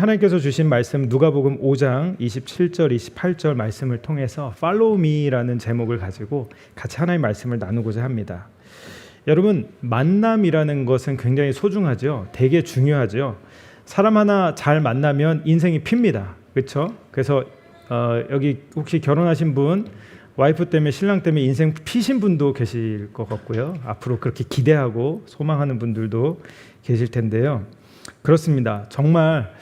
하나님께서 주신 말씀 누가복음 5장 27절 28절 말씀을 통해서 Follow Me라는 제목을 가지고 같이 하나님의 말씀을 나누고자 합니다. 여러분 만남이라는 것은 굉장히 소중하죠. 되게 중요하죠. 사람 하나 잘 만나면 인생이 핍니다. 그렇죠? 그래서 어, 여기 혹시 결혼하신 분 와이프 때문에 신랑 때문에 인생 피신 분도 계실 것 같고요. 앞으로 그렇게 기대하고 소망하는 분들도 계실 텐데요. 그렇습니다. 정말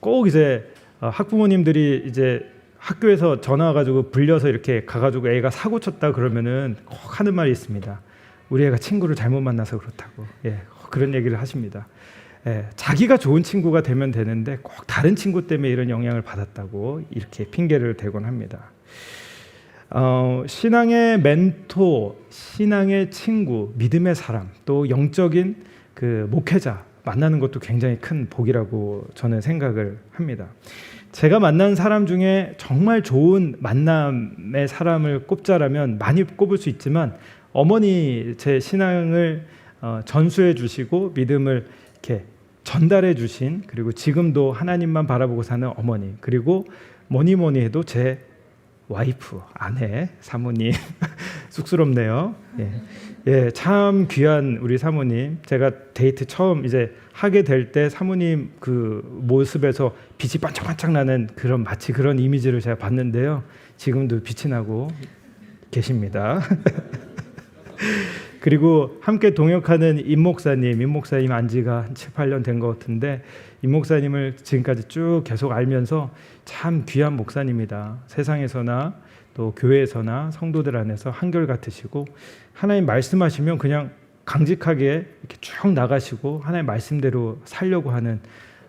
꼭 이제 어, 학부모님들이 이제 학교에서 전화 와가지고 불려서 이렇게 가가지고 애가 사고 쳤다 그러면은 꼭 하는 말이 있습니다. 우리 애가 친구를 잘못 만나서 그렇다고 예, 그런 얘기를 하십니다. 예, 자기가 좋은 친구가 되면 되는데 꼭 다른 친구 때문에 이런 영향을 받았다고 이렇게 핑계를 대곤 합니다. 어, 신앙의 멘토, 신앙의 친구, 믿음의 사람, 또 영적인 그 목회자 만나는 것도 굉장히 큰 복이라고 저는 생각을 합니다. 제가 만난 사람 중에 정말 좋은 만남의 사람을 꼽자라면 많이 꼽을 수 있지만 어머니 제 신앙을 어, 전수해 주시고 믿음을 이렇게 전달해 주신 그리고 지금도 하나님만 바라보고 사는 어머니 그리고 뭐니 뭐니 해도 제 와이프, 아내, 사모님 쑥스럽네요. 예. 예, 참 귀한 우리 사모님. 제가 데이트 처음 이제 하게 될 때 사모님 그 모습에서 빛이 반짝반짝 나는 그런 마치 그런 이미지를 제가 봤는데요. 지금도 빛이 나고 계십니다. 그리고 함께 동역하는 임 목사님, 임 목사님 안지가 한 7, 8년 된 것 같은데 임 목사님을 지금까지 쭉 계속 알면서 참 귀한 목사님이다. 세상에서나 또 교회에서나 성도들 안에서 한결 같으시고 하나님 말씀하시면 그냥 강직하게 이렇게 쭉 나가시고 하나님 말씀대로 살려고 하는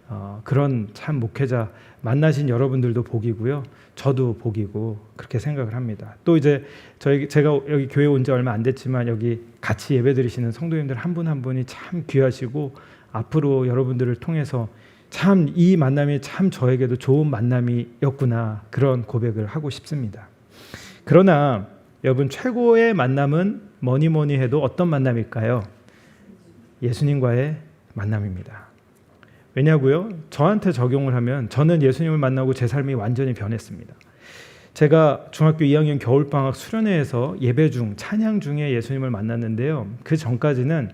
어, 그런 참 목회자 만나신 여러분들도 복이고요. 저도 복이고 그렇게 생각을 합니다. 또 이제 저희 제가 여기 교회 온 지 얼마 안 됐지만 여기 같이 예배드리시는 성도님들 한 분한 분이 참 귀하시고 앞으로 여러분들을 통해서 참 이 만남이 참 저에게도 좋은 만남이었구나 그런 고백을 하고 싶습니다. 그러나 여러분 최고의 만남은 뭐니 뭐니 해도 어떤 만남일까요? 예수님과의 만남입니다. 왜냐고요? 저한테 적용을 하면 저는 예수님을 만나고 제 삶이 완전히 변했습니다. 제가 중학교 2학년 겨울방학 수련회에서 예배 중 찬양 중에 예수님을 만났는데요. 그 전까지는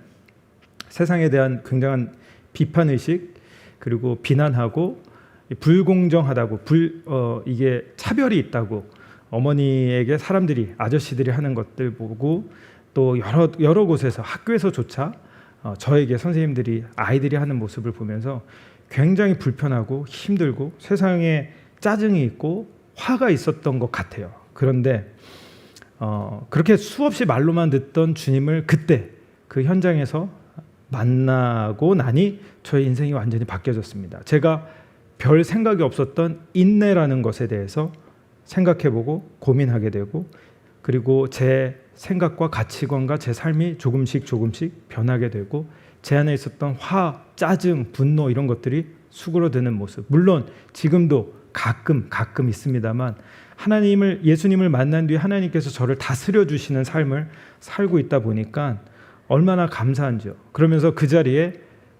세상에 대한 굉장한 비판 의식 그리고 비난하고 불공정하다고 불 어, 이게 차별이 있다고 어머니에게 사람들이 아저씨들이 하는 것들 보고 또 여러 여러 곳에서 학교에서조차 어, 저에게 선생님들이 아이들이 하는 모습을 보면서 굉장히 불편하고 힘들고 세상에 짜증이 있고 화가 있었던 것 같아요. 그런데 어, 그렇게 수없이 말로만 듣던 주님을 그때 그 현장에서 만나고 나니 저의 인생이 완전히 바뀌어졌습니다. 제가 별 생각이 없었던 인내라는 것에 대해서 생각해보고 고민하게 되고 그리고 제 생각과 가치관과 제 삶이 조금씩 조금씩 변하게 되고 제 안에 있었던 화, 짜증, 분노 이런 것들이 수그러드는 모습. 물론 지금도 가끔 가끔 있습니다만 하나님을 예수님을 만난 뒤에 하나님께서 저를 다스려 주시는 삶을 살고 있다 보니까 얼마나 감사한지요. 그러면서 그 자리에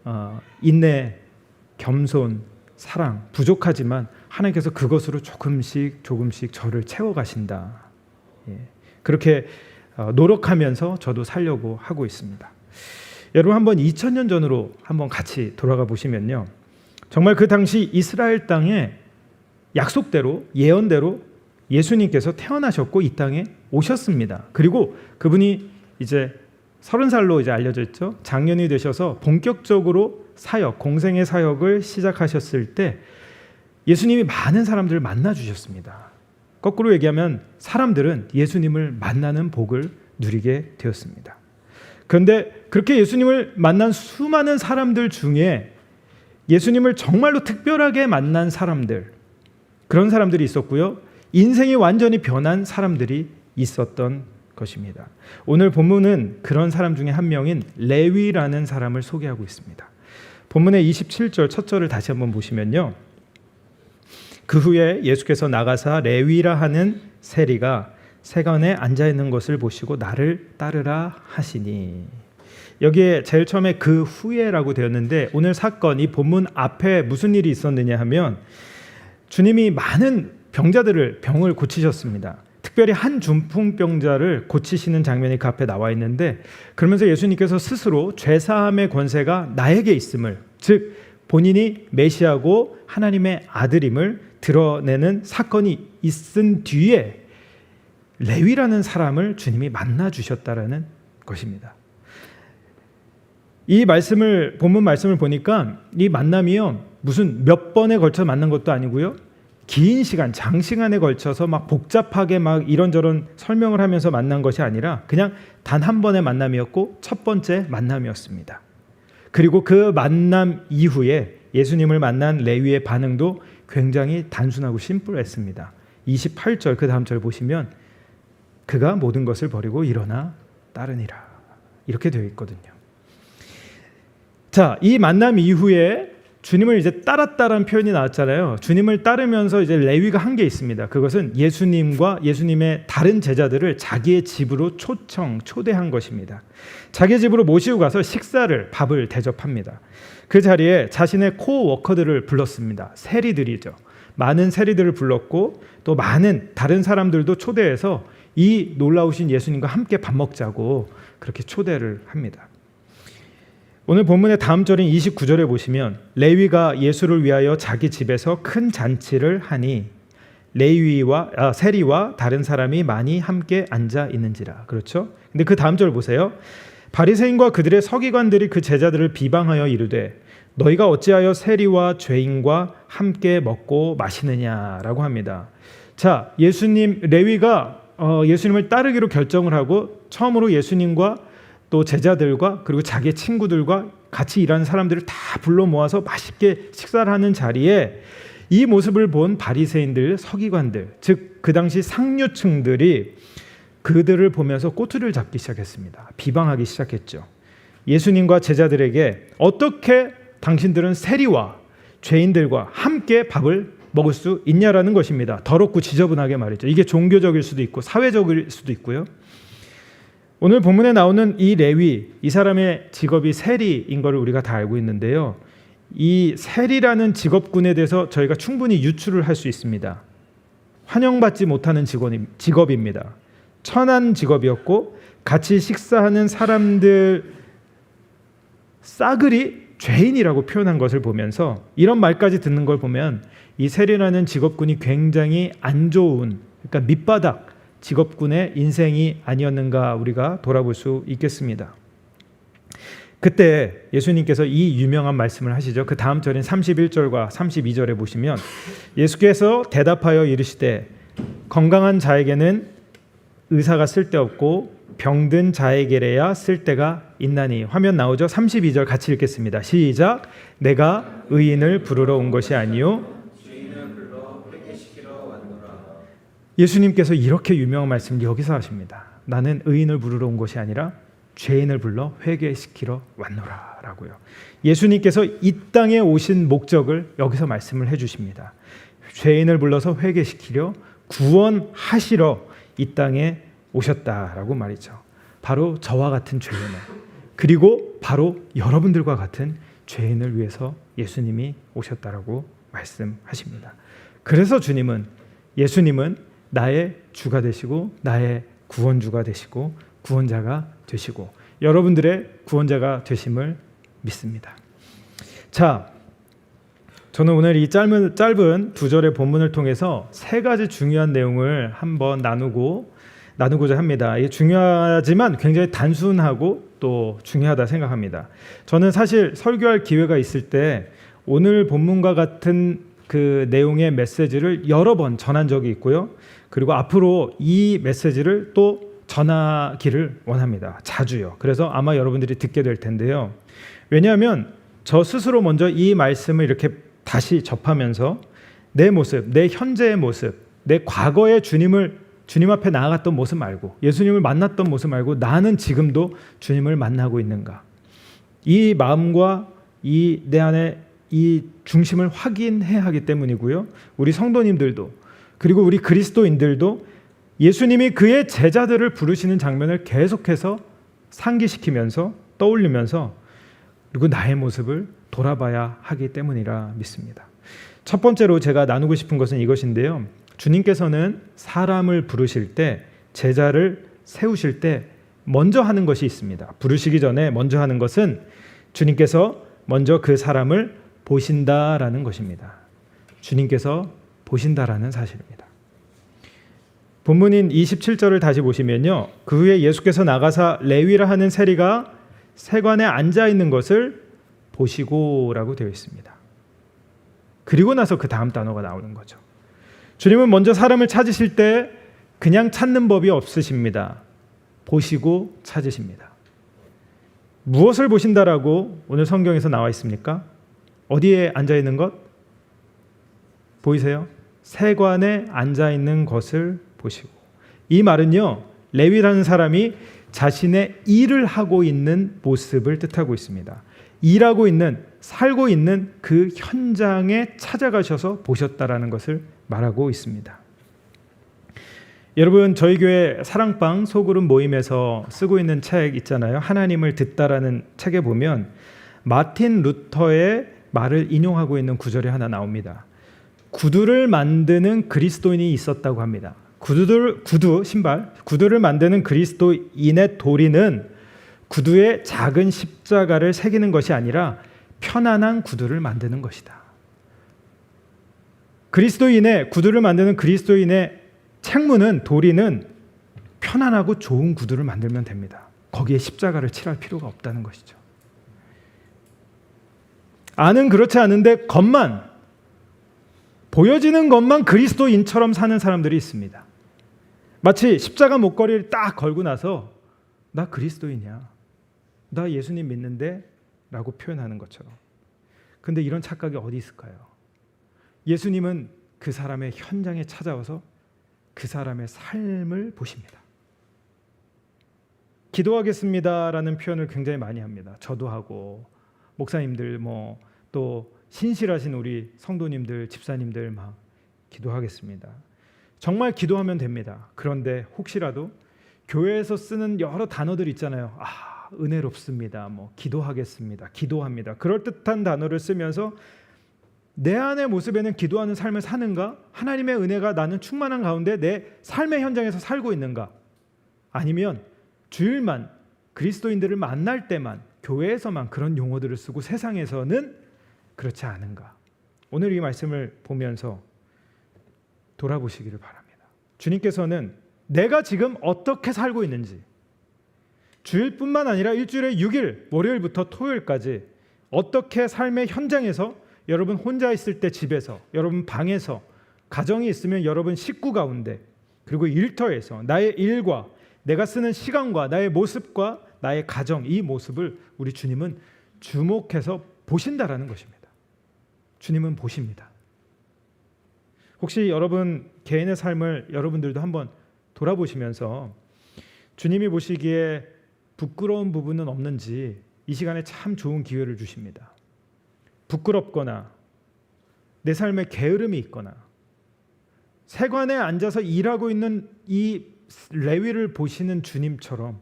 어, 인내, 겸손, 사랑 부족하지만 하나님께서 그것으로 조금씩 조금씩 저를 채워 가신다. 예. 그렇게 어, 노력하면서 저도 살려고 하고 있습니다. 여러분 한번 2000년 전으로 한번 같이 돌아가 보시면요. 정말 그 당시 이스라엘 땅에 약속대로 예언대로 예수님께서 태어나셨고 이 땅에 오셨습니다. 그리고 그분이 이제 서른 살로 이제 알려져 있죠. 장년이 되셔서 본격적으로 사역, 공생의 사역을 시작하셨을 때 예수님이 많은 사람들을 만나 주셨습니다. 거꾸로 얘기하면 사람들은 예수님을 만나는 복을 누리게 되었습니다. 그런데 그렇게 예수님을 만난 수많은 사람들 중에 예수님을 정말로 특별하게 만난 사람들, 그런 사람들이 있었고요. 인생이 완전히 변한 사람들이 있었던 것입니다. 오늘 본문은 그런 사람 중에 한 명인 레위라는 사람을 소개하고 있습니다. 본문의 27절 첫 절을 다시 한번 보시면요. 그 후에 예수께서 나가사 레위라 하는 세리가 세간에 앉아 있는 것을 보시고 나를 따르라 하시니 여기에 제일 처음에 그 후에라고 되었는데 오늘 사건 이 본문 앞에 무슨 일이 있었느냐 하면 주님이 많은 병자들을 병을 고치셨습니다. 특별히 한 중풍병자를 고치시는 장면이 그 앞에 나와 있는데 그러면서 예수님께서 스스로 죄 사함의 권세가 나에게 있음을 즉 본인이 메시아고 하나님의 아들임을 드러내는 사건이 있은 뒤에 레위라는 사람을 주님이 만나 주셨다라는 것입니다. 이 말씀을 본문 말씀을 보니까 이 만남이요 무슨 몇 번에 걸쳐 만난 것도 아니고요 긴 시간 장시간에 걸쳐서 막 복잡하게 막 이런저런 설명을 하면서 만난 것이 아니라 그냥 단 한 번의 만남이었고 첫 번째 만남이었습니다. 그리고 그 만남 이후에 예수님을 만난 레위의 반응도 굉장히 단순하고 심플했습니다. 28절 그 다음 절 보시면 그가 모든 것을 버리고 일어나 따르니라 이렇게 되어 있거든요. 자, 이 만남 이후에 주님을 이제 따랐다라는 표현이 나왔잖아요. 주님을 따르면서 이제 레위가 한 게 있습니다. 그것은 예수님과 예수님의 다른 제자들을 자기의 집으로 초청, 초대한 것입니다. 자기 집으로 모시고 가서 식사를, 밥을 대접합니다. 그 자리에 자신의 코워커들을 불렀습니다. 세리들이죠. 많은 세리들을 불렀고 또 많은 다른 사람들도 초대해서 이 놀라우신 예수님과 함께 밥 먹자고 그렇게 초대를 합니다. 오늘 본문의 다음 절인 29절에 보시면 레위가 예수를 위하여 자기 집에서 큰 잔치를 하니 레위와 아, 세리와 다른 사람이 많이 함께 앉아 있는지라 그렇죠? 근데 그 다음 절 보세요. 바리새인과 그들의 서기관들이 그 제자들을 비방하여 이르되 너희가 어찌하여 세리와 죄인과 함께 먹고 마시느냐라고 합니다. 자, 예수님 레위가 어, 예수님을 따르기로 결정을 하고 처음으로 예수님과 또 제자들과 그리고 자기 친구들과 같이 일하는 사람들을 다 불러 모아서 맛있게 식사를 하는 자리에 이 모습을 본 바리새인들, 서기관들, 즉 그 당시 상류층들이 그들을 보면서 꼬투리를 잡기 시작했습니다. 비방하기 시작했죠. 예수님과 제자들에게 어떻게 당신들은 세리와 죄인들과 함께 밥을 먹을 수 있냐라는 것입니다. 더럽고 지저분하게 말이죠. 이게 종교적일 수도 있고 사회적일 수도 있고요. 오늘 본문에 나오는 이 레위 이 사람의 직업이 세리인 것을 우리가 다 알고 있는데요. 이 세리라는 직업군에 대해서 저희가 충분히 유추를 할 수 있습니다. 환영받지 못하는 직원이, 직업입니다. 천한 직업이었고 같이 식사하는 사람들 싸그리 죄인이라고 표현한 것을 보면서 이런 말까지 듣는 걸 보면 이 세리라는 직업군이 굉장히 안 좋은 그러니까 밑바닥 직업군의 인생이 아니었는가 우리가 돌아볼 수 있겠습니다. 그때 예수님께서 이 유명한 말씀을 하시죠. 그 다음 절인 31절과 32절에 보시면 예수께서 대답하여 이르시되 건강한 자에게는 의사가 쓸데없고 병든 자에게래야 쓸데가 있나니 화면 나오죠. 32절 같이 읽겠습니다. 시작. 내가 의인을 부르러 온 것이 아니요 예수님께서 이렇게 유명한 말씀을 여기서 하십니다. 나는 의인을 부르러 온 것이 아니라 죄인을 불러 회개시키러 왔노라라고요. 예수님께서 이 땅에 오신 목적을 여기서 말씀을 해 주십니다. 죄인을 불러서 회개시키려 구원하시러 이 땅에 오셨다라고 말이죠. 바로 저와 같은 죄인을 그리고 바로 여러분들과 같은 죄인을 위해서 예수님이 오셨다라고 말씀하십니다. 그래서 주님은 예수님은 나의 주가 되시고 나의 구원주가 되시고 구원자가 되시고 여러분들의 구원자가 되심을 믿습니다. 자, 저는 오늘 이 짧은 짧은 두 절의 본문을 통해서 세 가지 중요한 내용을 한번 나누고 나누고자 합니다. 이게 중요하지만 굉장히 단순하고 또 중요하다 생각합니다. 저는 사실 설교할 기회가 있을 때 오늘 본문과 같은 그 내용의 메시지를 여러 번 전한 적이 있고요. 그리고 앞으로 이 메시지를 또 전하기를 원합니다. 자주요. 그래서 아마 여러분들이 듣게 될 텐데요. 왜냐하면 저 스스로 먼저 이 말씀을 이렇게 다시 접하면서 내 모습, 내 현재의 모습, 내 과거의 주님을 주님 앞에 나아갔던 모습 말고 예수님을 만났던 모습 말고 나는 지금도 주님을 만나고 있는가? 이 마음과 이 내 안에 이 중심을 확인해야 하기 때문이고요. 우리 성도님들도 그리고 우리 그리스도인들도 예수님이 그의 제자들을 부르시는 장면을 계속해서 상기시키면서 떠올리면서 그리고 나의 모습을 돌아봐야 하기 때문이라 믿습니다. 첫 번째로 제가 나누고 싶은 것은 이것인데요. 주님께서는 사람을 부르실 때 제자를 세우실 때 먼저 하는 것이 있습니다. 부르시기 전에 먼저 하는 것은 주님께서 먼저 그 사람을 보신다라는 것입니다. 주님께서 보신다라는 사실입니다. 본문인 27절을 다시 보시면요. 그 후에 예수께서 나가사 레위라 하는 세리가 세관에 앉아 있는 것을 보시고라고 되어 있습니다. 그리고 나서 그 다음 단어가 나오는 거죠. 주님은 먼저 사람을 찾으실 때 그냥 찾는 법이 없으십니다. 보시고 찾으십니다. 무엇을 보신다라고 오늘 성경에서 나와 있습니까? 어디에 앉아 있는 것? 보이세요? 세관에 앉아 있는 것을 보시고 이 말은요 레위라는 사람이 자신의 일을 하고 있는 모습을 뜻하고 있습니다. 일하고 있는 살고 있는 그 현장에 찾아가셔서 보셨다라는 것을 말하고 있습니다. 여러분 저희 교회 사랑방 소그룹 모임에서 쓰고 있는 책 있잖아요. 하나님을 듣다라는 책에 보면 마틴 루터의 말을 인용하고 있는 구절이 하나 나옵니다. 구두를 만드는 그리스도인이 있었다고 합니다. 구두들 구두 신발 구두를 만드는 그리스도인의 도리는 구두에 작은 십자가를 새기는 것이 아니라 편안한 구두를 만드는 것이다. 그리스도인의 구두를 만드는 그리스도인의 책무는 도리는 편안하고 좋은 구두를 만들면 됩니다. 거기에 십자가를 칠할 필요가 없다는 것이죠. 아는 그렇지 않은데 겉만 보여지는 것만 그리스도인처럼 사는 사람들이 있습니다. 마치 십자가 목걸이를 딱 걸고 나서 나 그리스도인이야. 나 예수님 믿는데 라고 표현하는 것처럼. 근데 이런 착각이 어디 있을까요? 예수님은 그 사람의 현장에 찾아와서 그 사람의 삶을 보십니다. 기도하겠습니다라는 표현을 굉장히 많이 합니다. 저도 하고 목사님들 뭐 또 신실하신 우리 성도님들 집사님들 막 기도하겠습니다. 정말 기도하면 됩니다. 그런데 혹시라도 교회에서 쓰는 여러 단어들 있잖아요. 아, 은혜롭습니다. 뭐 기도하겠습니다. 기도합니다. 그럴 듯한 단어를 쓰면서 내 안의 모습에는 기도하는 삶을 사는가? 하나님의 은혜가 나는 충만한 가운데 내 삶의 현장에서 살고 있는가? 아니면 주일만 그리스도인들을 만날 때만 교회에서만 그런 용어들을 쓰고 세상에서는 그렇지 않은가? 오늘 이 말씀을 보면서 돌아보시기를 바랍니다. 주님께서는 내가 지금 어떻게 살고 있는지 주일뿐만 아니라 일주일에 6일 월요일부터 토요일까지 어떻게 삶의 현장에서 여러분 혼자 있을 때 집에서 여러분 방에서 가정이 있으면 여러분 식구 가운데 그리고 일터에서 나의 일과 내가 쓰는 시간과 나의 모습과 나의 가정 이 모습을 우리 주님은 주목해서 보신다라는 것입니다. 주님은 보십니다. 혹시 여러분 개인의 삶을 여러분들도 한번 돌아보시면서 주님이 보시기에 부끄러운 부분은 없는지 이 시간에 참 좋은 기회를 주십니다. 부끄럽거나 내 삶에 게으름이 있거나 세관에 앉아서 일하고 있는 이 레위를 보시는 주님처럼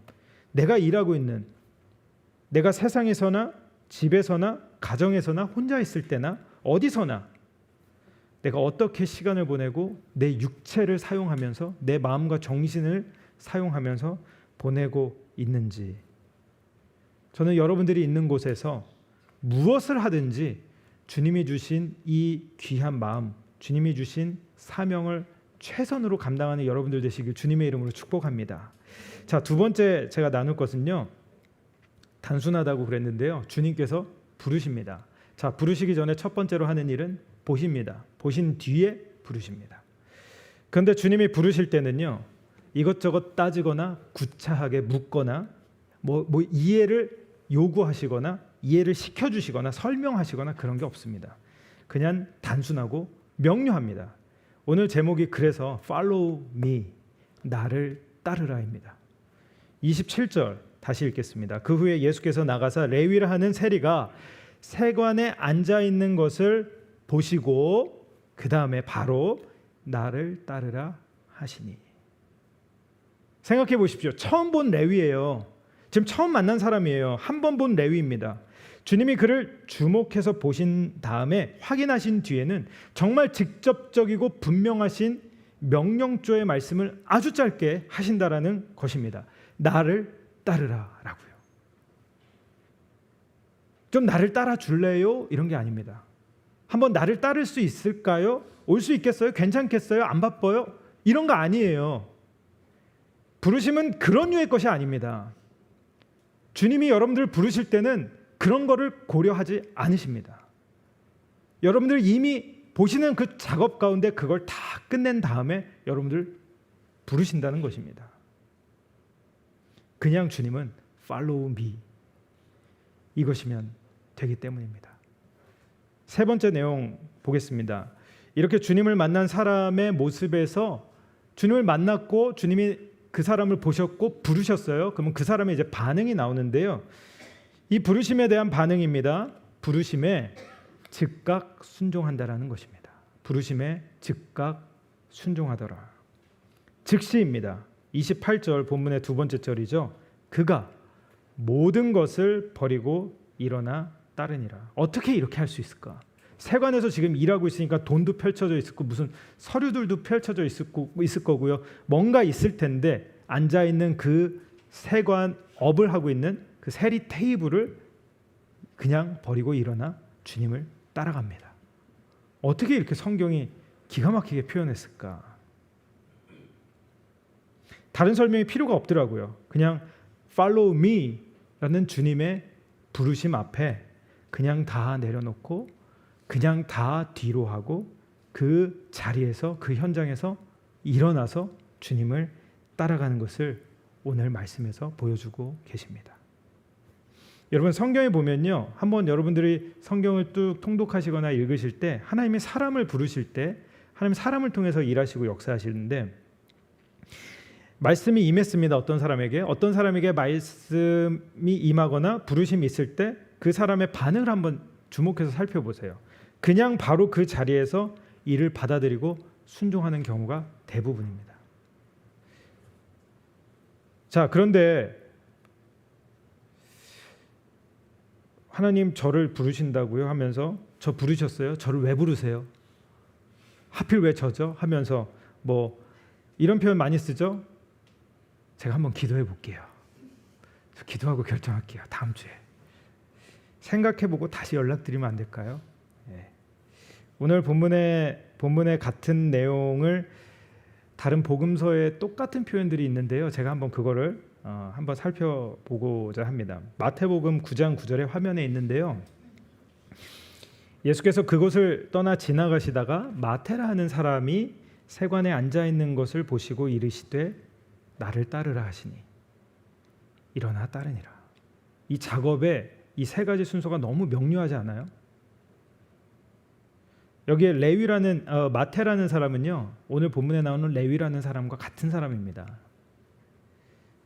내가 일하고 있는 내가 세상에서나 집에서나 가정에서나 혼자 있을 때나 어디서나 내가 어떻게 시간을 보내고 내 육체를 사용하면서 내 마음과 정신을 사용하면서 보내고 있는지 저는 여러분들이 있는 곳에서 무엇을 하든지 주님이 주신 이 귀한 마음, 주님이 주신 사명을 최선으로 감당하는 여러분들 되시길 주님의 이름으로 축복합니다. 자, 두 번째 제가 나눌 것은요. 단순하다고 그랬는데요. 주님께서 부르십니다. 자, 부르시기 전에 첫 번째로 하는 일은 보십니다. 보신 뒤에 부르십니다. 그런데 주님이 부르실 때는요. 이것저것 따지거나 구차하게 묻거나 뭐, 뭐 이해를 요구하시거나 이해를 시켜주시거나 설명하시거나 그런 게 없습니다. 그냥 단순하고 명료합니다. 오늘 제목이 그래서 Follow Me 나를 따르라입니다. 27절 다시 읽겠습니다. 그 후에 예수께서 나가사 레위를 하는 세리가 세관에 앉아 있는 것을 보시고 그 다음에 바로 나를 따르라 하시니. 생각해 보십시오. 처음 본 레위예요. 지금 처음 만난 사람이에요. 한 번 본 레위입니다. 주님이 그를 주목해서 보신 다음에 확인하신 뒤에는 정말 직접적이고 분명하신 명령조의 말씀을 아주 짧게 하신다라는 것입니다. 나를 따르라라고요. 좀 나를 따라 줄래요? 이런 게 아닙니다. 한번 나를 따를 수 있을까요? 올 수 있겠어요? 괜찮겠어요? 안 바빠요? 이런 거 아니에요. 부르심은 그런 류의 것이 아닙니다. 주님이 여러분들 부르실 때는 그런 거를 고려하지 않으십니다. 여러분들 이미 보시는 그 작업 가운데 그걸 다 끝낸 다음에 여러분들 부르신다는 것입니다. 그냥 주님은 follow me 이것이면 되기 때문입니다. 세 번째 내용 보겠습니다. 이렇게 주님을 만난 사람의 모습에서 주님을 만났고 주님이 그 사람을 보셨고 부르셨어요. 그러면 그 사람의 이제 반응이 나오는데요. 이 부르심에 대한 반응입니다. 부르심에 즉각 순종한다라는 것입니다. 부르심에 즉각 순종하더라. 즉시입니다. 28절 본문의 두 번째 절이죠. 그가 모든 것을 버리고 일어나 따르니라. 어떻게 이렇게 할 수 있을까? 세관에서 지금 일하고 있으니까 돈도 펼쳐져 있고 무슨 서류들도 펼쳐져 있을, 거고요. 뭔가 있을 텐데 앉아 있는 그 세관 업을 하고 있는 그 세리 테이블을 그냥 버리고 일어나 주님을 따라갑니다. 어떻게 이렇게 성경이 기가 막히게 표현했을까? 다른 설명이 필요가 없더라고요. 그냥 follow me라는 주님의 부르심 앞에 그냥 다 내려놓고 그냥 다 뒤로 하고 그 자리에서 그 현장에서 일어나서 주님을 따라가는 것을 오늘 말씀에서 보여주고 계십니다. 여러분 성경에 보면요. 한번 여러분들이 성경을 뚝 통독하시거나 읽으실 때 하나님이 사람을 부르실 때 하나님 사람을 통해서 일하시고 역사하시는데 말씀이 임했습니다. 어떤 사람에게 어떤 사람에게 말씀이 임하거나 부르심이 있을 때 그 사람의 반응을 한번 주목해서 살펴보세요. 그냥 바로 그 자리에서 이를 받아들이고 순종하는 경우가 대부분입니다. 자, 그런데 하나님 저를 부르신다고요 하면서 저 부르셨어요? 저를 왜 부르세요? 하필 왜 저죠? 하면서 뭐 이런 표현 많이 쓰죠? 제가 한번 기도해 볼게요. 저 기도하고 결정할게요. 다음 주에. 생각해 보고 다시 연락드리면 안 될까요? 예. 오늘 본문의 본문의 같은 내용을 다른 복음서에 똑같은 표현들이 있는데요. 제가 한번 그거를 어, 한번 살펴보고자 합니다. 마태복음 9장 9절에 화면에 있는데요. 예수께서 그곳을 떠나 지나가시다가 마테라 하는 사람이 세관에 앉아 있는 것을 보시고 이르시되 나를 따르라 하시니 일어나 따르니라. 이 작업에 이 세 가지 순서가 너무 명료하지 않아요? 여기에 레위라는 어, 마테라는 사람은요 오늘 본문에 나오는 레위라는 사람과 같은 사람입니다.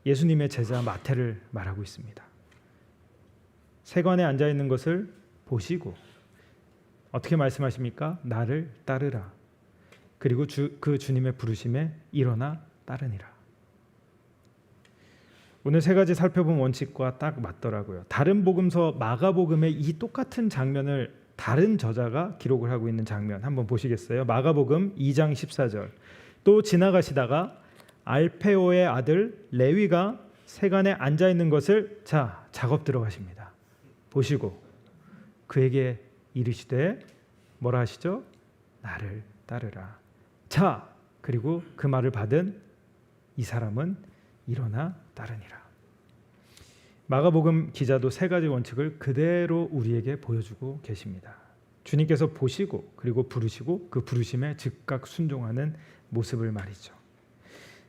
예수님의 제자 마테를 말하고 있습니다. 세관에 앉아 있는 것을 보시고 어떻게 말씀하십니까? 나를 따르라. 그리고 주, 그 주님의 부르심에 일어나 따르니라. 오늘 세 가지 살펴본 원칙과 딱 맞더라고요. 다른 복음서 마가복음의 이 똑같은 장면을 다른 저자가 기록을 하고 있는 장면 한번 보시겠어요? 마가복음 2장 14절. 또 지나가시다가 알페오의 아들 레위가 세간에 앉아 있는 것을 자 작업 들어가십니다. 보시고 그에게 이르시되 뭐라 하시죠? 나를 따르라. 자 그리고 그 말을 받은 이 사람은 일어나 따르니라. 마가복음 기자도 세 가지 원칙을 그대로 우리에게 보여주고 계십니다. 주님께서 보시고 그리고 부르시고 그 부르심에 즉각 순종하는 모습을 말이죠.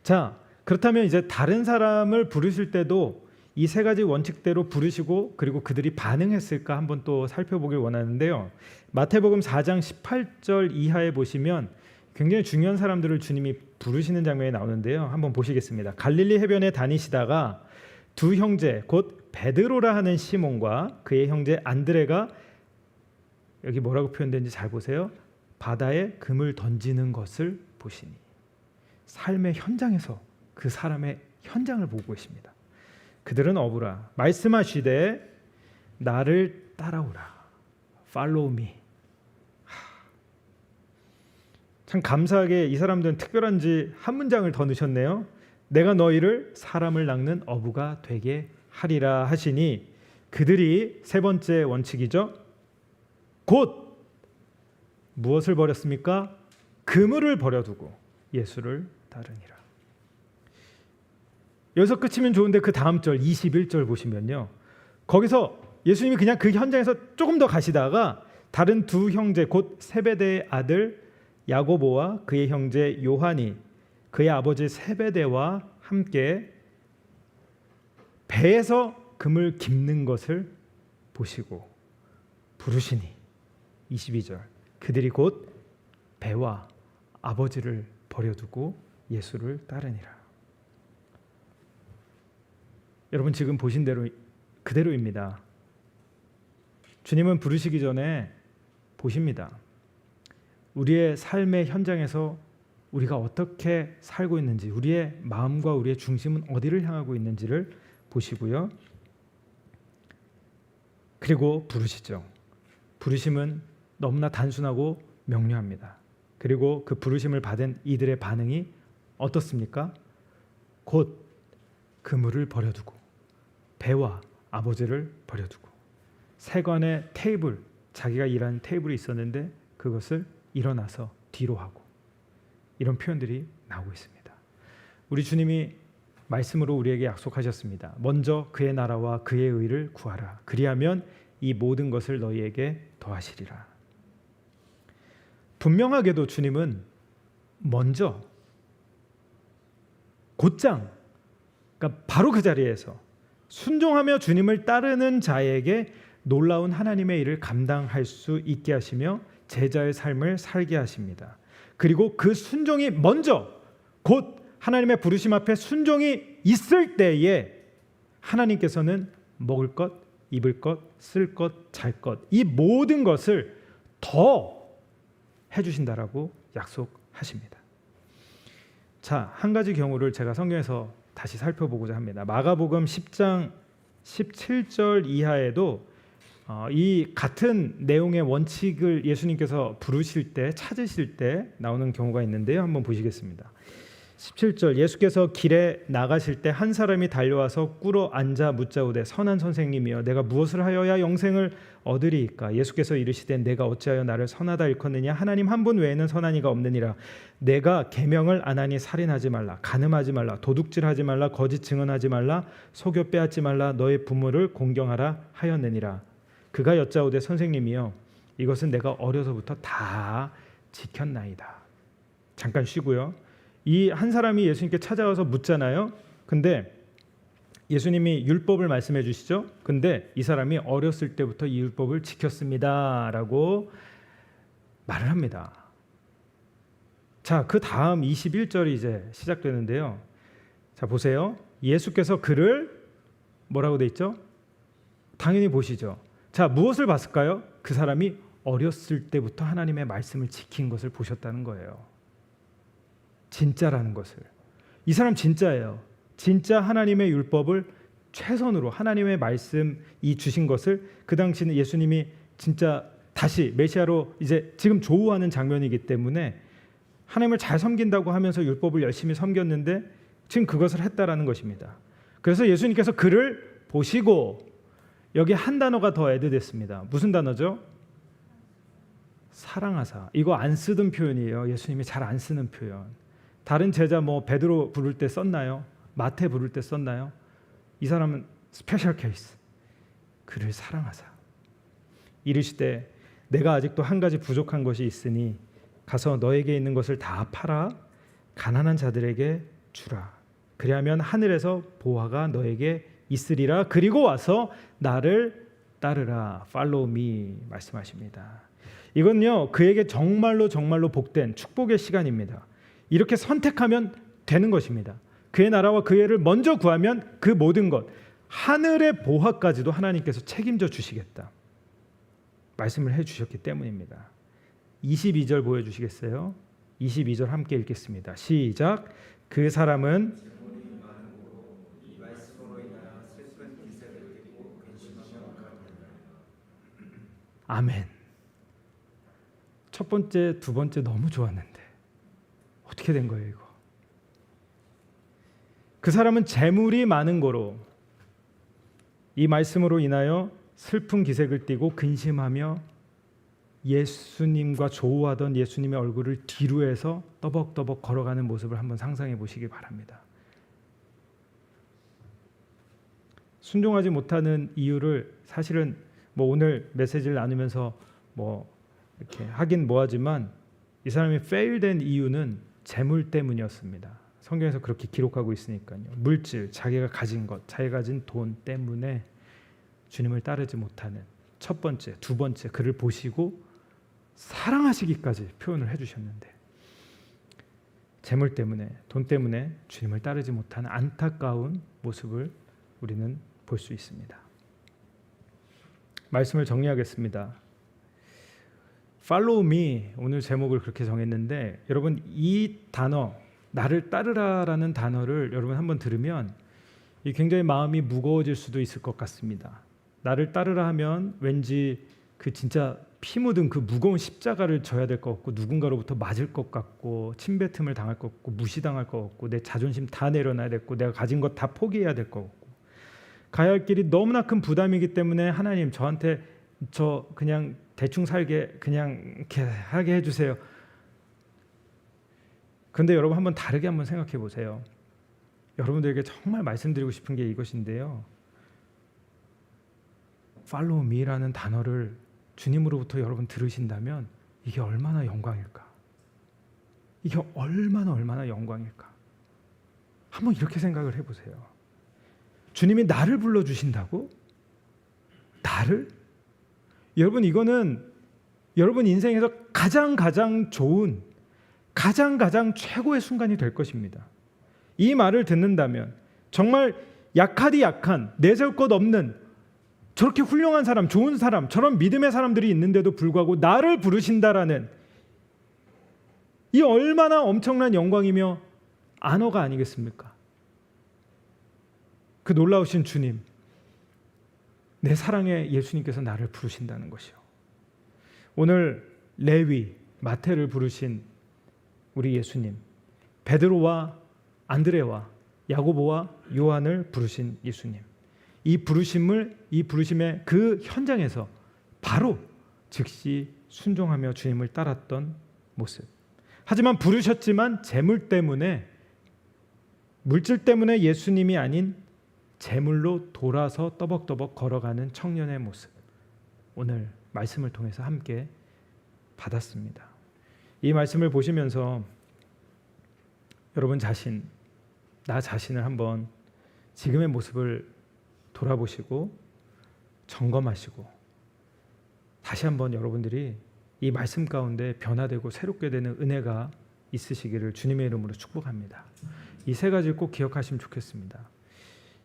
자, 그렇다면 이제 다른 사람을 부르실 때도 이 세 가지 원칙대로 부르시고 그리고 그들이 반응했을까 한번 또 살펴보길 원하는데요. 마태복음 4장 18절 이하에 보시면 굉장히 중요한 사람들을 주님이 부르시는 장면이 나오는데요. 한번 보시겠습니다. 갈릴리 해변에 다니시다가 두 형제 곧 베드로라 하는 시몬과 그의 형제 안드레가 여기 뭐라고 표현된지 잘 보세요. 바다에 금을 던지는 것을 보시니 삶의 현장에서 그 사람의 현장을 보고 계십니다. 그들은 어부라 말씀하시되 나를 따라오라 follow me 참 감사하게 이 사람들은 특별한지 한 문장을 더 넣으셨네요. 내가 너희를 사람을 낚는 어부가 되게 하리라 하시니 그들이 세 번째 원칙이죠. 곧 무엇을 버렸습니까? 그물을 버려두고 예수를 따르니라. 여기서 끝이면 좋은데 그 다음 절 21절 보시면요. 거기서 예수님이 그냥 그 현장에서 조금 더 가시다가 다른 두 형제 곧 세베대의 아들 야고보와 그의 형제 요한이 그의 아버지 세베대와 함께 배에서 금을 깁는 것을 보시고 부르시니 22절 그들이 곧 배와 아버지를 버려두고 예수를 따르니라. 여러분 지금 보신 대로 그대로입니다. 주님은 부르시기 전에 보십니다. 우리의 삶의 현장에서 우리가 어떻게 살고 있는지, 우리의 마음과 우리의 중심은 어디를 향하고 있는지를 보시고요. 그리고 부르시죠. 부르심은 너무나 단순하고 명료합니다. 그리고 그 부르심을 받은 이들의 반응이 어떻습니까? 곧 그물을 버려두고 배와 아버지를 버려두고 세관의 테이블 자기가 일하는 테이블이 있었는데 그것을 일어나서 뒤로 하고 이런 표현들이 나오고 있습니다. 우리 주님이 말씀으로 우리에게 약속하셨습니다. 먼저 그의 나라와 그의 의를 구하라. 그리하면 이 모든 것을 너희에게 더하시리라. 분명하게도 주님은 먼저 곧장 그러니까 바로 그 자리에서 순종하며 주님을 따르는 자에게 놀라운 하나님의 일을 감당할 수 있게 하시며 제자의 삶을 살게 하십니다. 그리고 그 순종이 먼저 곧 하나님의 부르심 앞에 순종이 있을 때에 하나님께서는 먹을 것, 입을 것, 쓸 것, 잘 것, 이 모든 것을 더 해주신다라고 약속하십니다. 자, 한 가지 경우를 제가 성경에서 다시 살펴보고자 합니다. 마가복음 10장 17절 이하에도 어, 이 같은 내용의 원칙을 예수님께서 부르실 때 찾으실 때 나오는 경우가 있는데요. 한번 보시겠습니다. 17절 예수께서 길에 나가실 때 한 사람이 달려와서 꿇어 앉아 묻자오되 선한 선생님이여 내가 무엇을 하여야 영생을 얻으리이까 예수께서 이르시되 내가 어찌하여 나를 선하다 일컫느냐 하나님 한 분 외에는 선한 이가 없느니라 내가 계명을 안 하니 살인하지 말라 간음하지 말라 도둑질하지 말라 거짓 증언하지 말라 속여 빼앗지 말라 너의 부모를 공경하라 하였느니라 그가 여짜오되 선생님이여 이것은 내가 어려서부터 다 지켰나이다 잠깐 쉬고요 이 한 사람이 예수님께 찾아와서 묻잖아요 근데 예수님이 율법을 말씀해 주시죠. 근데 이 사람이 어렸을 때부터 이 율법을 지켰습니다라고 말을 합니다. 자, 그 다음 21절이 이제 시작되는데요. 자, 보세요. 예수께서 그를 뭐라고 돼 있죠? 당연히 보시죠. 자, 무엇을 봤을까요? 그 사람이 어렸을 때부터 하나님의 말씀을 지킨 것을 보셨다는 거예요. 진짜라는 것을. 이 사람 진짜예요. 진짜 하나님의 율법을 최선으로 하나님의 말씀 이 주신 것을 그 당시는 예수님이 진짜 다시 메시아로 이제 지금 조우하는 장면이기 때문에 하나님을 잘 섬긴다고 하면서 율법을 열심히 섬겼는데 지금 그것을 했다라는 것입니다. 그래서 예수님께서 그를 보시고 여기 한 단어가 더 애드됐습니다. 무슨 단어죠? 사랑하사. 이거 안 쓰던 표현이에요. 예수님이 잘 안 쓰는 표현. 다른 제자 뭐 베드로 부를 때 썼나요? 마태 부를 때 썼나요? 이 사람은 스페셜 케이스. 그를 사랑하사. 이르시되 내가 아직도 한 가지 부족한 것이 있으니 가서 너에게 있는 것을 다 팔아 가난한 자들에게 주라. 그리하면 하늘에서 보화가 너에게 있으리라. 그리고 와서 나를 따르라. Follow me 말씀하십니다. 이건요 그에게 정말로 정말로 복된 축복의 시간입니다. 이렇게 선택하면 되는 것입니다. 그의 나라와 그의 를 먼저 구하면 그 모든 것 하늘의 보화까지도 하나님께서 책임져 주시겠다. 말씀을 해 주셨기 때문입니다. 22절 보여 주시겠어요? 22절 함께 읽겠습니다. 시작. 그 사람은 아멘. 첫 번째, 두 번째 너무 좋았는데 어떻게 된 거예요, 이거? 그 사람은 재물이 많은 거로 이 말씀으로 인하여 슬픈 기색을 띠고 근심하며 예수님과 조우하던 예수님의 얼굴을 뒤로 해서 떠벅떠벅 걸어가는 모습을 한번 상상해 보시기 바랍니다. 순종하지 못하는 이유를 사실은 뭐 오늘 메시지를 나누면서 뭐 이렇게 하긴 뭐하지만 이 사람이 fail된 이유는 재물 때문이었습니다. 성경에서 그렇게 기록하고 있으니까요. 물질, 자기가 가진 것, 자기가 가진 돈 때문에 주님을 따르지 못하는 첫 번째, 두 번째 그를 보시고 사랑하시기까지 표현을 해주셨는데 재물 때문에, 돈 때문에 주님을 따르지 못하는 안타까운 모습을 우리는 볼 수 있습니다. 말씀을 정리하겠습니다. Follow me 오늘 제목을 그렇게 정했는데 여러분 이 단어 나를 따르라라는 단어를 여러분 한번 들으면 이 굉장히 마음이 무거워질 수도 있을 것 같습니다. 나를 따르라 하면 왠지 그 진짜 피 묻은 그 무거운 십자가를 져야 될 것 같고 누군가로부터 맞을 것 같고 침뱉음을 당할 것 같고 무시당할 것 같고 내 자존심 다 내려놔야 됐고 내가 가진 것 다 포기해야 될 것 같고 가야 할 길이 너무나 큰 부담이기 때문에 하나님 저한테 저 그냥 대충 살게 그냥 이렇게 하게 해주세요. 근데 여러분 한번 다르게 한번 생각해 보세요. 여러분들에게 정말 말씀드리고 싶은 게 이것인데요. follow me라는 단어를 주님으로부터 여러분 들으신다면 이게 얼마나 영광일까? 이게 얼마나 얼마나 영광일까? 한번 이렇게 생각을 해 보세요. 주님이 나를 불러 주신다고? 나를? 여러분 이거는 여러분 인생에서 가장 가장 좋은 가장 가장 최고의 순간이 될 것입니다. 이 말을 듣는다면 정말 약하디 약한 내세울 것 없는 저렇게 훌륭한 사람, 좋은 사람, 저런 믿음의 사람들이 있는데도 불구하고 나를 부르신다라는 이 얼마나 엄청난 영광이며 안어가 아니겠습니까? 그 놀라우신 주님, 내 사랑의 예수님께서 나를 부르신다는 것이요. 오늘 레위, 마태를 부르신 우리 예수님, 베드로와 안드레와 야고보와 요한을 부르신 예수님. 이 부르심을 이 부르심의 그 현장에서 바로 즉시 순종하며 주님을 따랐던 모습. 하지만 부르셨지만 재물 때문에 물질 때문에 예수님이 아닌 재물로 돌아서 떠벅떠벅 걸어가는 청년의 모습. 오늘 말씀을 통해서 함께 받았습니다. 이 말씀을 보시면서 여러분 자신, 나 자신을 한번 지금의 모습을 돌아보시고 점검하시고 다시 한번 여러분들이 이 말씀 가운데 변화되고 새롭게 되는 은혜가 있으시기를 주님의 이름으로 축복합니다. 이 세 가지를 꼭 기억하시면 좋겠습니다.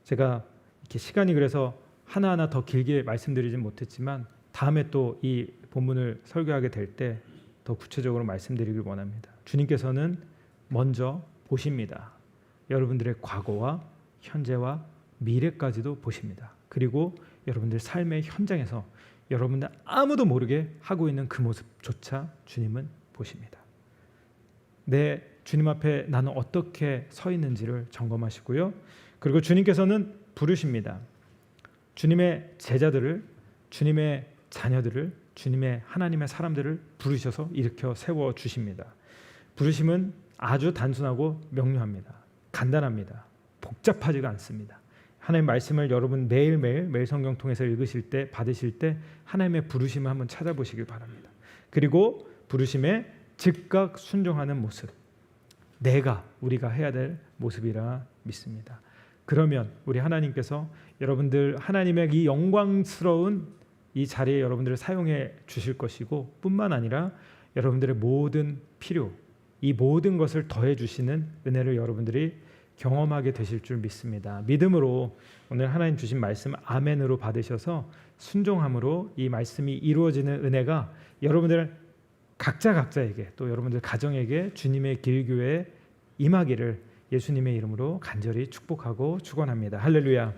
제가 이렇게 시간이 그래서 하나하나 더 길게 말씀드리진 못했지만 다음에 또 이 본문을 설교하게 될 때 더 구체적으로 말씀드리길 원합니다. 주님께서는 먼저 보십니다. 여러분들의 과거와 현재와 미래까지도 보십니다. 그리고 여러분들 삶의 현장에서 여러분들 아무도 모르게 하고 있는 그 모습조차 주님은 보십니다. 내 주님 앞에 나는 어떻게 서 있는지를 점검하시고요. 그리고 주님께서는 부르십니다. 주님의 제자들을 주님의 자녀들을 주님의 하나님의 사람들을 부르셔서 일으켜 세워 주십니다. 부르심은 아주 단순하고 명료합니다. 간단합니다. 복잡하지가 않습니다. 하나님 말씀을 여러분 매일매일 매일 성경 통해서 읽으실 때 받으실 때 하나님의 부르심을 한번 찾아보시길 바랍니다. 그리고 부르심에 즉각 순종하는 모습. 내가 우리가 해야 될 모습이라 믿습니다. 그러면 우리 하나님께서 여러분들 하나님의 이 영광스러운 이 자리에 여러분들을 사용해 주실 것이고 뿐만 아니라 여러분들의 모든 필요 이 모든 것을 더해 주시는 은혜를 여러분들이 경험하게 되실 줄 믿습니다. 믿음으로 오늘 하나님 주신 말씀 아멘으로 받으셔서 순종함으로 이 말씀이 이루어지는 은혜가 여러분들 각자 각자에게 또 여러분들 가정에게 주님의 길교에 임하기를 예수님의 이름으로 간절히 축복하고 축원합니다. 할렐루야.